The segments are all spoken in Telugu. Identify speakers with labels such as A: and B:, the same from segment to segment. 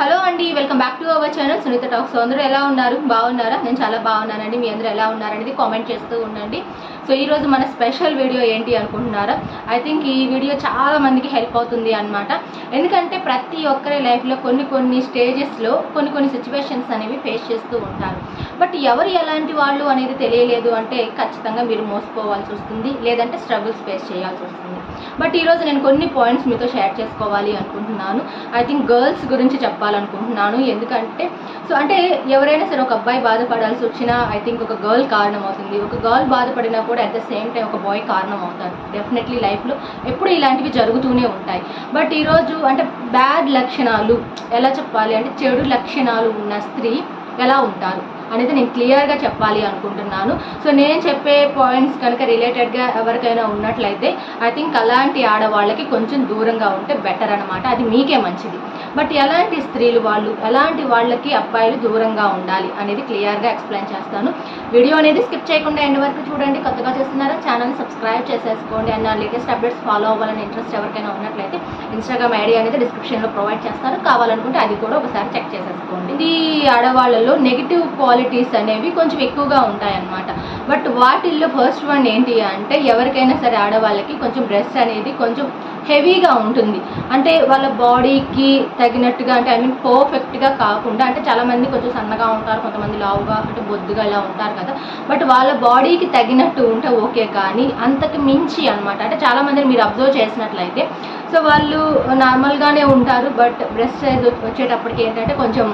A: హలో అండి welcome back to our channel Sunitha talks. అందరూ ఎలా ఉన్నారు? బాగున్నారా? నేను చాలా బాగున్నానండి. మీ అందరూ ఎలా ఉన్నారనేది కామెంట్ చేస్తూ ఉండండి. సో ఈ రోజు మన స్పెషల్ వీడియో ఏంటి అనుకుంటున్నారా? ఐ థింక్ ఈ వీడియో చాలా మందికి హెల్ప్ అవుతుంది అనమాట ఎందుకంటే ప్రతి ఒక్కరి లైఫ్లో కొన్ని కొన్ని స్టేజెస్లో కొన్ని కొన్ని సిచ్యువేషన్స్ అనేవి ఫేస్ చేస్తూ ఉంటారు. బట్ ఎవరు ఎలాంటి వాళ్ళు అనేది తెలియలేదు అంటే ఖచ్చితంగా మీరు మోసపోవాల్సి వస్తుంది లేదంటే స్ట్రగుల్స్ ఫేస్ చేయాల్సి వస్తుంది. బట్ ఈరోజు నేను కొన్ని పాయింట్స్ మీతో షేర్ చేసుకోవాలి అనుకుంటున్నాను. ఐ థింక్ గర్ల్స్ గురించి చెప్పాలనుకుంటున్నాను. ఎందుకంటే సో అంటే ఎవరైనా సరే ఒక అబ్బాయి బాధపడాల్సి వచ్చినా ఐ థింక్ ఒక గర్ల్ కారణం అవుతుంది ఒక గర్ల్ బాధపడినా కూడా అట్ ద సేమ్ టైం ఒక బాయ్ కారణం అవుతారు డెఫినెట్లీ లైఫ్లో ఎప్పుడు ఇలాంటివి జరుగుతూనే ఉంటాయి. బట్ ఈరోజు అంటే బ్యాడ్ లక్షణాలు ఎలా చెప్పాలి అంటే చెడు లక్షణాలు ఉన్న స్త్రీ ఎలా ఉంటారు? అనేది నేను క్లియర్గా చెప్పాలి అనుకుంటున్నాను. సో నేను చెప్పే పాయింట్స్ కనుక రిలేటెడ్గా ఎవరికైనా ఉన్నట్లయితే ఐ థింక్ అలాంటి ఆడవాళ్ళకి కొంచెం దూరంగా ఉంటే బెటర్ అనమాట అది మీకే మంచిది. బట్ ఎలాంటి స్త్రీలు వాళ్ళు ఎలాంటి వాళ్ళకి అబ్బాయిలు దూరంగా ఉండాలి అనేది క్లియర్గా ఎక్స్ప్లెయిన్ చేస్తాను. వీడియో అనేది స్కిప్ చేయకుండా ఎండ్ వరకు చూడండి. కొత్తగా చేస్తున్నారా? ఛానల్ సబ్స్క్రైబ్ చేసేసుకోండి. అండ్ నా లేటెస్ట్ అప్డేట్స్ ఫాలో అవ్వాలని ఇంట్రెస్ట్ ఎవరికైనా ఉన్నట్లయితే ఇన్స్టాగ్రామ్ ఐడి అనేది డిస్క్రిప్షన్లో ప్రొవైడ్ చేస్తాను. కావాలనుకుంటే అది కూడా ఒకసారి చెక్ చేసేసుకోండి. ఇది ఆడవాళ్ళలో నెగిటివ్ క్వాలిటీస్ అనేవి కొంచెం ఎక్కువగా ఉంటాయన్నమాట. బట్ వాటిల్లో ఫస్ట్ వన్ ఏంటి అంటే ఎవరికైనా సరే ఆడవాళ్ళకి కొంచెం డ్రెస్ అనేది కొంచెం హెవీగా ఉంటుంది. అంటే వాళ్ళ బాడీకి తగినట్టుగా అంటే ఐ మీన్ పర్ఫెక్ట్గా కాకుండా అంటే చాలామంది కొంచెం సన్నగా ఉంటారు కొంతమంది లావుగా అంటే బొద్దుగా ఇలా ఉంటారు కదా. బట్ వాళ్ళ బాడీకి తగినట్టు ఉంటే ఓకే కానీ అంతకు మించి అనమాట అంటే చాలామందిని మీరు అబ్జర్వ్ చేసినట్లయితే. సో వాళ్ళు నార్మల్గానే ఉంటారు బట్ బ్రెస్ట్ సైజ్ వచ్చేటప్పటికి ఏంటంటే కొంచెం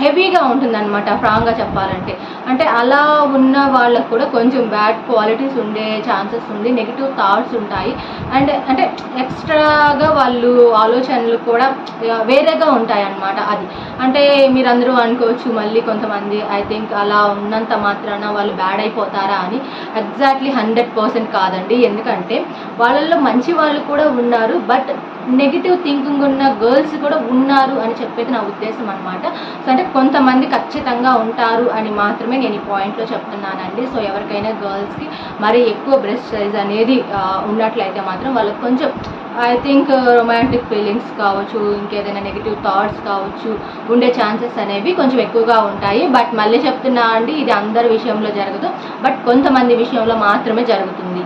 A: హెవీగా ఉంటుందన్నమాట ఫ్రాంగ్గా చెప్పాలంటే. అంటే అలా ఉన్న వాళ్ళకు కూడా కొంచెం బ్యాడ్ క్వాలిటీస్ ఉండే ఛాన్సెస్ ఉంది నెగిటివ్ థాట్స్ ఉంటాయి. అండ్ అంటే ఎక్స్ట్రాగా వాళ్ళు ఆలోచనలు కూడా వేరేగా ఉంటాయి అన్నమాట అది. అంటే మీరందరూ అనుకోవచ్చు మళ్ళీ కొంతమంది ఐ థింక్ అలా ఉన్నంత మాత్రాన వాళ్ళు బ్యాడ్ అయిపోతారా అని. ఎగ్జాక్ట్లీ హండ్రెడ్ పర్సెంట్ కాదండి. ఎందుకంటే వాళ్ళల్లో మంచి వాళ్ళు కూడా ఉన్నారు బట్ నెగిటివ్ థింకింగ్ ఉన్న గర్ల్స్ కూడా ఉన్నారు అని చెప్పేది నా ఉద్దేశం అనమాట సో అంటే కొంతమంది ఖచ్చితంగా ఉంటారు అని మాత్రమే నేను ఈ పాయింట్లో చెప్తున్నానండి. సో ఎవరికైనా గర్ల్స్కి మరీ ఎక్కువ బ్రెస్ట్ సైజ్ అనేది ఉన్నట్లయితే మాత్రం వాళ్ళకి కొంచెం ఐ థింక్ రొమాంటిక్ ఫీలింగ్స్ కావచ్చు ఇంకేదైనా నెగిటివ్ థాట్స్ కావచ్చు ఉండే ఛాన్సెస్ అనేవి కొంచెం ఎక్కువగా ఉంటాయి. బట్ మళ్ళీ చెప్తున్నా అండి ఇది అందరి విషయంలో జరగదు. బట్ కొంతమంది విషయంలో మాత్రమే జరుగుతుంది.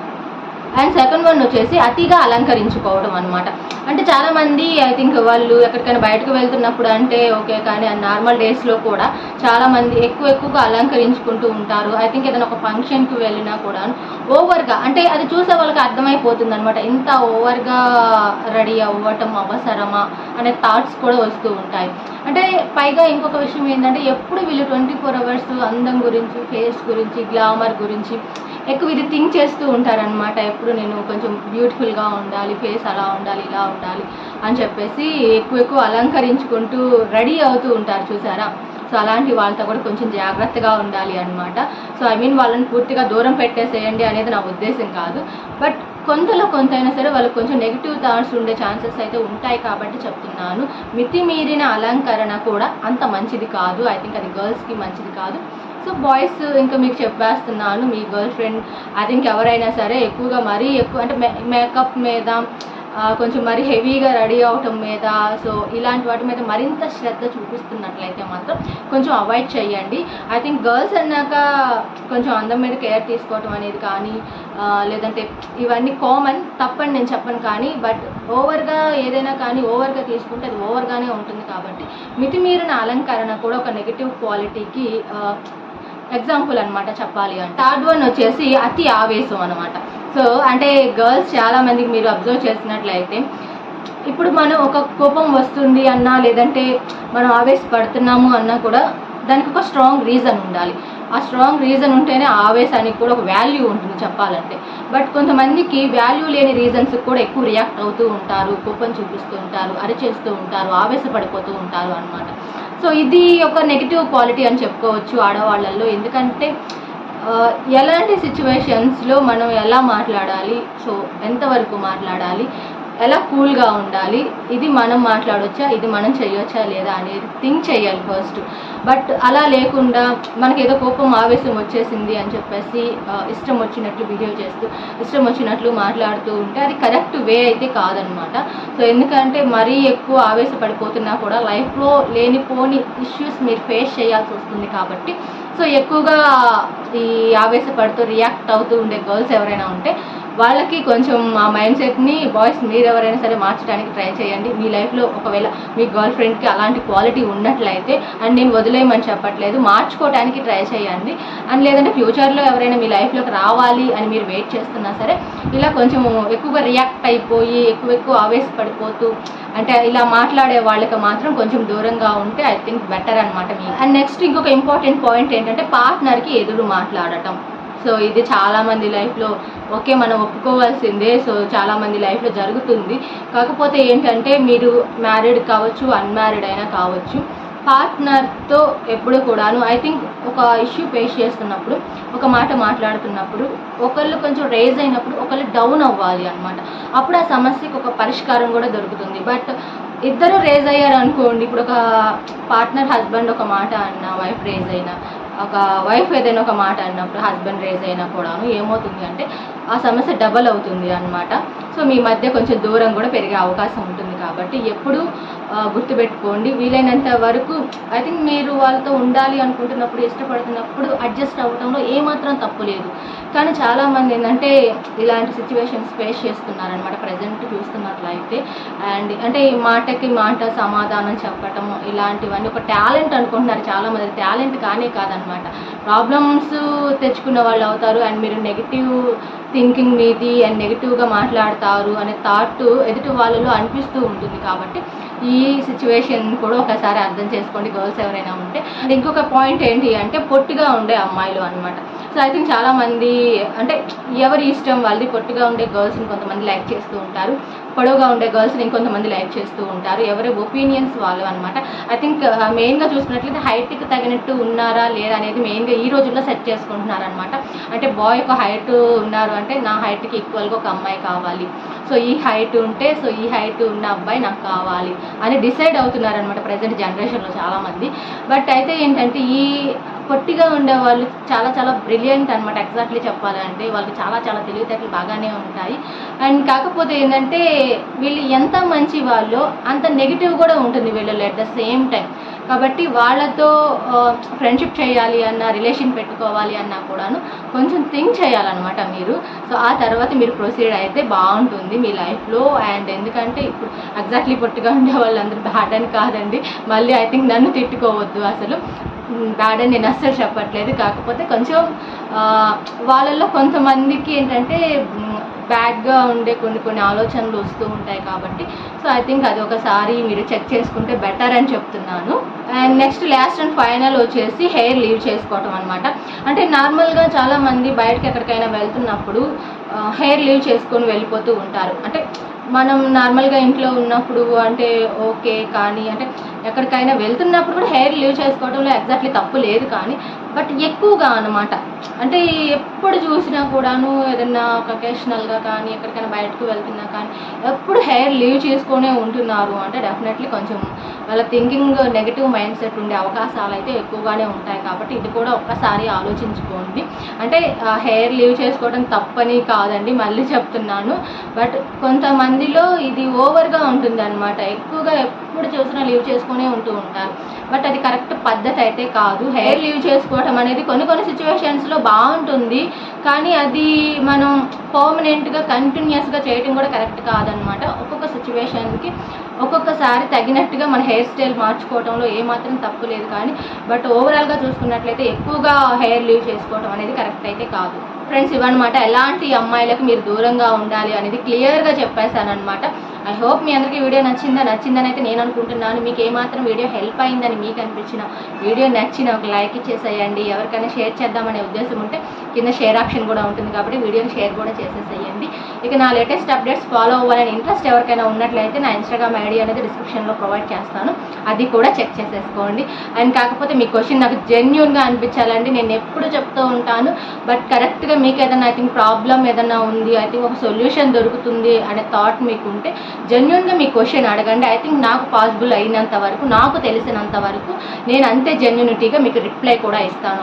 A: అండ్ సెకండ్ వన్ వచ్చేసి అతిగా అలంకరించుకోవడం అనమాట అంటే చాలామంది ఐ థింక్ వాళ్ళు ఎక్కడికైనా బయటకు వెళ్తున్నప్పుడు అంటే ఓకే కానీ నార్మల్ డేస్లో కూడా చాలామంది ఎక్కువ ఎక్కువగా అలంకరించుకుంటూ ఉంటారు. ఐ థింక్ ఏదైనా ఒక ఫంక్షన్కి వెళ్ళినా కూడా ఓవర్గా అంటే అది చూసే వాళ్ళకి అర్థమైపోతుంది అనమాట ఇంత ఓవర్గా రెడీ అవ్వటం అవసరమా అనే థాట్స్ కూడా వస్తూ ఉంటాయి. అంటే పైగా ఇంకొక విషయం ఏంటంటే ఎప్పుడు వీళ్ళు ట్వంటీ ఫోర్ అవర్స్ అందం గురించి ఫేస్ గురించి గ్లామర్ గురించి ఎక్కువ ఇది థింక్ చేస్తూ ఉంటారనమాట ఎప్పుడు నేను కొంచెం బ్యూటిఫుల్గా ఉండాలి ఫేస్ అలా ఉండాలి ఇలా ఉండాలి అని చెప్పేసి ఎక్కువ ఎక్కువ అలంకరించుకుంటూ రెడీ అవుతూ ఉంటారు చూసారా? సో అలాంటి వాళ్ళతో కూడా కొంచెం జాగ్రత్తగా ఉండాలి అనమాట సో ఐ మీన్ వాళ్ళని పూర్తిగా దూరం పెట్టేసేయండి అనేది నా ఉద్దేశం కాదు. బట్ కొంతలో కొంతైనా సరే వాళ్ళకి కొంచెం నెగిటివ్ థాట్స్ ఉండే ఛాన్సెస్ అయితే ఉంటాయి కాబట్టి చెప్తున్నాను. మితిమీరిన అలంకరణ కూడా అంత మంచిది కాదు. ఐ థింక్ అది గర్ల్స్కి మంచిది కాదు. సో బాయ్స్ ఇంకా మీకు చెప్పేస్తున్నాను మీ గర్ల్ ఫ్రెండ్ ఐ థింక్ ఎవరైనా సరే ఎక్కువగా మరీ ఎక్కువ అంటే మేకప్ మీద కొంచెం మరీ హెవీగా రెడీ అవటం మీద సో ఇలాంటి వాటి మీద మరింత శ్రద్ధ చూపిస్తున్నట్లయితే మాత్రం కొంచెం అవాయిడ్ చేయండి. ఐ థింక్ గర్ల్స్ అన్నాక కొంచెం అందం మీద కేర్ తీసుకోవటం అనేది కానీ లేదంటే ఇవన్నీ కామన్ తప్పని నేను చెప్పను కానీ బట్ ఓవర్గా ఏదైనా కానీ ఓవర్గా తీసుకుంటే అది ఓవర్గానే ఉంటుంది కాబట్టి మితిమీరిన అలంకరణ కూడా ఒక నెగిటివ్ క్వాలిటీకి ఎగ్జాంపుల్ అనమాట చెప్పాలి అంటే. థర్డ్ వన్ వచ్చేసి అతి ఆవేశం అనమాట సో అంటే గర్ల్స్ చాలా మందికి మీరు అబ్జర్వ్ చేసినట్లయితే ఇప్పుడు మనం ఒక కోపం వస్తుంది అన్నా లేదంటే మనం ఆవేశపడుతున్నాము అన్నా కూడా దానికి ఒక స్ట్రాంగ్ రీజన్ ఉండాలి. ఆ స్ట్రాంగ్ రీజన్ ఉంటేనే ఆవేశానికి కూడా ఒక వాల్యూ ఉంటుంది చెప్పాలంటే. బట్ కొంతమందికి వాల్యూ లేని రీజన్స్ కూడా ఎక్కువ రియాక్ట్ అవుతూ ఉంటారు కోపం చూపిస్తూ ఉంటారు అరిచేస్తూ ఉంటారు ఆవేశపడిపోతూ ఉంటారు అనమాట సో ఇది ఒక నెగిటివ్ క్వాలిటీ అని చెప్పుకోవచ్చు ఆడవాళ్ళల్లో. ఎందుకంటే ఎలాంటి సిచ్యువేషన్స్లో మనం ఎలా మాట్లాడాలి? సో ఎంతవరకు మాట్లాడాలి? ఎలా కూల్గా ఉండాలి? ఇది మనం మాట్లాడొచ్చా? ఇది మనం చేయొచ్చా? లేదా అనేది థింక్ చేయాలి ఫస్ట్. బట్ అలా లేకుండా మనకి ఏదో కోపం ఆవేశం వచ్చేసింది అని చెప్పేసి ఇష్టం వచ్చినట్లు బిహేవ్ చేస్తూ ఇష్టం వచ్చినట్లు మాట్లాడుతూ ఉంటే అది కరెక్ట్ వే అయితే కాదనమాట. సో ఎందుకంటే మరీ ఎక్కువ ఆవేశపడిపోతున్నా కూడా లైఫ్లో లేనిపోని ఇష్యూస్ మీరు ఫేస్ చేయాల్సి వస్తుంది కాబట్టి. సో ఎక్కువగా ఈ ఆవేశపడుతూ రియాక్ట్ అవుతూ ఉండే గర్ల్స్ ఎవరైనా ఉంటే వాళ్ళకి కొంచెం ఆ మైండ్ సెట్ని బాయ్స్ మీరు ఎవరైనా సరే మార్చడానికి ట్రై చేయండి. మీ లైఫ్లో ఒకవేళ మీ గర్ల్ ఫ్రెండ్కి అలాంటి క్వాలిటీ ఉన్నట్లయితే అండ్ నేను వదిలేయమని చెప్పట్లేదు మార్చుకోవడానికి ట్రై చేయండి. అండ్ లేదంటే ఫ్యూచర్లో ఎవరైనా మీ లైఫ్లోకి రావాలి అని మీరు వెయిట్ చేస్తున్నా సరే ఇలా కొంచెం ఎక్కువగా రియాక్ట్ అయిపోయి ఎక్కువ ఎక్కువ ఆవేశపడిపోతూ అంటే ఇలా మాట్లాడే వాళ్ళకి మాత్రం కొంచెం దూరంగా ఉంటే ఐ థింక్ బెటర్ అనమాట మీ అండ్ నెక్స్ట్ ఇంకొక ఇంపార్టెంట్ పాయింట్ ఏంటంటే పార్ట్నర్కి ఎదురు మాట్లాడటం. సో ఇది చాలామంది లైఫ్లో ఓకే మనం ఒప్పుకోవాల్సిందే. సో చాలామంది లైఫ్లో జరుగుతుంది. కాకపోతే ఏంటంటే మీరు మ్యారీడ్ కావచ్చు అన్మ్యారీడ్ అయినా కావచ్చు పార్ట్నర్తో ఎప్పుడు కూడాను ఐ థింక్ ఒక ఇష్యూ ఫేస్ చేస్తున్నప్పుడు ఒక మాట మాట్లాడుతున్నప్పుడు ఒకళ్ళు కొంచెం రేజ్ అయినప్పుడు ఒకళ్ళు డౌన్ అవ్వాలి అనమాట అప్పుడు ఆ సమస్యకు ఒక పరిష్కారం కూడా దొరుకుతుంది. బట్ ఇద్దరు రేజ్ అయ్యారు అనుకోండి ఇప్పుడు ఒక పార్ట్నర్ హస్బెండ్ ఒక మాట అన్న వైఫ్ రేజ్ అయినా ఒక వైఫ్ ఏదైనా ఒక మాట అన్నప్పుడు హస్బెండ్ రేజ్ అయినా కూడాను ఏమవుతుంది అంటే ఆ సమస్య డబల్ అవుతుంది అన్నమాట. సో మీ మధ్య కొంచెం దూరం కూడా పెరిగే అవకాశం ఉంటుంది కాబట్టి ఎప్పుడు గుర్తుపెట్టుకోండి. వీలైనంత వరకు ఐ థింక్ మీరు వాళ్ళతో ఉండాలి అనుకుంటున్నప్పుడు ఇష్టపడుతున్నప్పుడు అడ్జస్ట్ అవ్వడంలో ఏమాత్రం తప్పు లేదు. కానీ చాలామంది ఏంటంటే ఇలాంటి సిచ్యువేషన్స్ ఫేస్ చేస్తున్నారనమాట ప్రజెంట్ చూస్తున్నట్లయితే. అండ్ అంటే ఈ మాటకి మాట సమాధానం చెప్పటం ఇలాంటివన్నీ ఒక టాలెంట్ అనుకుంటున్నారు చాలామంది. టాలెంట్ కానే కాదనమాట ప్రాబ్లమ్స్ తెచ్చుకున్న వాళ్ళు అవుతారు అండ్ మీరు నెగిటివ్ థింకింగ్ మీది అండ్ నెగిటివ్గా మాట్లాడతారు అనే థాట్ ఎదుటి వాళ్ళలో అనిపిస్తూ ఉంటుంది కాబట్టి ఈ సిచ్యువేషన్ కూడా ఒకసారి అర్థం చేసుకోండి గర్ల్స్ ఎవరైనా ఉంటే. అండ్ ఇంకొక పాయింట్ ఏంటి అంటే పొట్టిగా ఉండే అమ్మాయిలు అనమాట సో ఐ థింక్ చాలామంది అంటే ఎవరి ఇష్టం వాళ్ళది పొట్టిగా ఉండే గర్ల్స్ని కొంతమంది లైక్ చేస్తూ ఉంటారు. పొడవుగా ఉండే గర్ల్స్ని ఇంకొంతమంది లైక్ చేస్తూ ఉంటారు. ఎవరి ఒపీనియన్స్ వాళ్ళు అనమాట ఐ థింక్ మెయిన్గా చూసుకున్నట్లయితే హైట్కి తగినట్టు ఉన్నారా లేదా అనేది మెయిన్గా ఈ రోజుల్లో సెట్ చేసుకుంటున్నారు అనమాట అంటే బాయ్ ఒక హైట్ ఉన్నారు అంటే నా హైట్కి ఈక్వల్గా ఒక అమ్మాయి కావాలి. సో ఈ హైట్ ఉంటే సో ఈ హైట్ ఉన్న అబ్బాయి నాకు కావాలి అని డిసైడ్ అవుతున్నారనమాట ప్రజెంట్ జనరేషన్లో చాలామంది. బట్ అయితే ఏంటంటే ఈ పొట్టిగా ఉండే వాళ్ళు చాలా చాలా బ్రిలియంట్ అనమాట ఎగ్జాక్ట్లీ చెప్పాలంటే. వాళ్ళకి చాలా చాలా తెలివితేటలు బాగానే ఉంటాయి. అండ్ కాకపోతే ఏంటంటే వీళ్ళు ఎంత మంచి వాళ్ళో అంత నెగిటివ్ కూడా ఉంటుంది వీళ్ళలో అట్ ద సేమ్ టైం కాబట్టి వాళ్ళతో ఫ్రెండ్షిప్ చేయాలి అన్న రిలేషన్ పెట్టుకోవాలి అన్నా కూడాను కొంచెం థింక్ చేయాలన్నమాట మీరు. సో ఆ తర్వాత మీరు ప్రొసీడ్ అయితే బాగుంటుంది మీ లైఫ్లో అండ్ ఎందుకంటే ఇప్పుడు ఎగ్జాక్ట్లీ పొట్టిగా ఉండే వాళ్ళందరూ బ్యాడ్ అని కాదండి. మళ్ళీ ఐ థింక్ నన్ను తిట్టుకోవద్దు అసలు. బ్యాడ్ అని నేను అస్సలు చెప్పట్లేదు. కాకపోతే కొంచెం వాళ్ళల్లో కొంతమందికి ఏంటంటే బ్యాడ్గా ఉండే కొన్ని కొన్ని ఆలోచనలు వస్తూ ఉంటాయి కాబట్టి. సో ఐ థింక్ అది ఒకసారి మీరు చెక్ చేసుకుంటే బెటర్ అని చెప్తున్నాను. And next last and final వచ్చేసి హెయిర్ లీవ్ చేసుకోవటం అనమాట అంటే నార్మల్గా చాలామంది బయటకి ఎక్కడికైనా వెళ్తున్నప్పుడు హెయిర్ లీవ్ చేసుకొని వెళ్ళిపోతూ ఉంటారు. అంటే మనం నార్మల్గా ఇంట్లో ఉన్నప్పుడు అంటే ఓకే కానీ అంటే ఎక్కడికైనా వెళ్తున్నప్పుడు కూడా హెయిర్ లీవ్ చేసుకోవడంలో ఎగ్జాక్ట్లీ తప్పు లేదు కానీ బట్ ఎక్కువగా అనమాట అంటే ఎప్పుడు చూసినా కూడాను ఏదన్నా ఒకేషనల్గా కానీ ఎక్కడికైనా బయటకు వెళ్తున్నా కానీ ఎప్పుడు హెయిర్ లీవ్ చేసుకునే ఉంటున్నారు. అంటే డెఫినెట్లీ కొంచెం వాళ్ళ థింకింగ్ నెగిటివ్ మైండ్ సెట్ ఉండే అవకాశాలు అయితే ఎక్కువగానే ఉంటాయి కాబట్టి ఇది కూడా ఒక్కసారి ఆలోచించుకోండి. అంటే హెయిర్ లీవ్ చేసుకోవడం తప్పని కాదండి మళ్ళీ చెప్తున్నాను. బట్ కొంతమందిలో ఇది ఓవర్గా ఉంటుంది అనమాట ఎక్కువగా ఎప్పుడు చూసినా లీవ్ చేసుకునే ఉంటూ ఉంటారు. బట్ అది కరెక్ట్ పద్ధతి అయితే కాదు. హెయిర్ లీవ్ చేసుకోవడం అనేది కొన్ని కొన్ని సిచ్యువేషన్స్లో బాగుంటుంది. కానీ అది మనం పర్మనెంట్గా కంటిన్యూస్గా చేయడం కూడా కరెక్ట్ కాదనమాట. ఒక్కొక్క సిచ్యువేషన్కి ఒక్కొక్కసారి తగినట్టుగా మన హెయిర్ స్టైల్ మార్చుకోవడంలో ఏమాత్రం తప్పు లేదు కానీ బట్ ఓవరాల్గా చూసుకున్నట్లయితే ఎక్కువగా హెయిర్ లీవ్ చేసుకోవడం అనేది కరెక్ట్ అయితే కాదు. ఫ్రెండ్స్ ఇవన్నమాట ఎలాంటి అమ్మాయిలకు మీరు దూరంగా ఉండాలి అనేది క్లియర్గా చెప్పేశాను అనమాట ఐ హోప్ మీ అందరికీ వీడియో నచ్చిందా? నచ్చిందని అయితే నేను అనుకుంటున్నాను. మీకు ఏమాత్రం వీడియో హెల్ప్ అయిందని మీకు అనిపించిన వీడియో నచ్చిన ఒక లైక్ ఇచ్చేసేయండి. ఎవరికైనా షేర్ చేద్దామనే ఉద్దేశం ఉంటే కింద షేర్ ఆప్షన్ కూడా ఉంటుంది కాబట్టి వీడియోని షేర్ కూడా చేసేసేయండి. ఇక నా లేటెస్ట్ అప్డేట్స్ ఫాలో అవ్వాలని ఇంట్రెస్ట్ ఎవరికైనా ఉన్నట్లయితే నా ఇన్స్టాగ్రామ్ ఐడి అనేది డిస్క్రిప్షన్లో ప్రొవైడ్ చేస్తాను. అది కూడా చెక్ చేసేసుకోండి. అండ్ కాకపోతే మీ క్వశ్చన్ నాకు జెన్యున్గా అనిపించాలండి. నేను ఎప్పుడు చెప్తూ ఉంటాను. బట్ కరెక్ట్గా మీకు ఏదైనా ఐ థింక్ ప్రాబ్లం ఏదైనా ఉంది ఐ థింక్ ఒక సొల్యూషన్ దొరుకుతుంది అనే థాట్ మీకు ఉంటే జెన్యున్గా మీ క్వశ్చన్ అడగండి. ఐ థింక్ నాకు పాసిబుల్ అయినంత వరకు నాకు తెలిసినంత వరకు నేను అంతే జెన్యునిటీగా మీకు రిప్లై కూడా ఇస్తాను.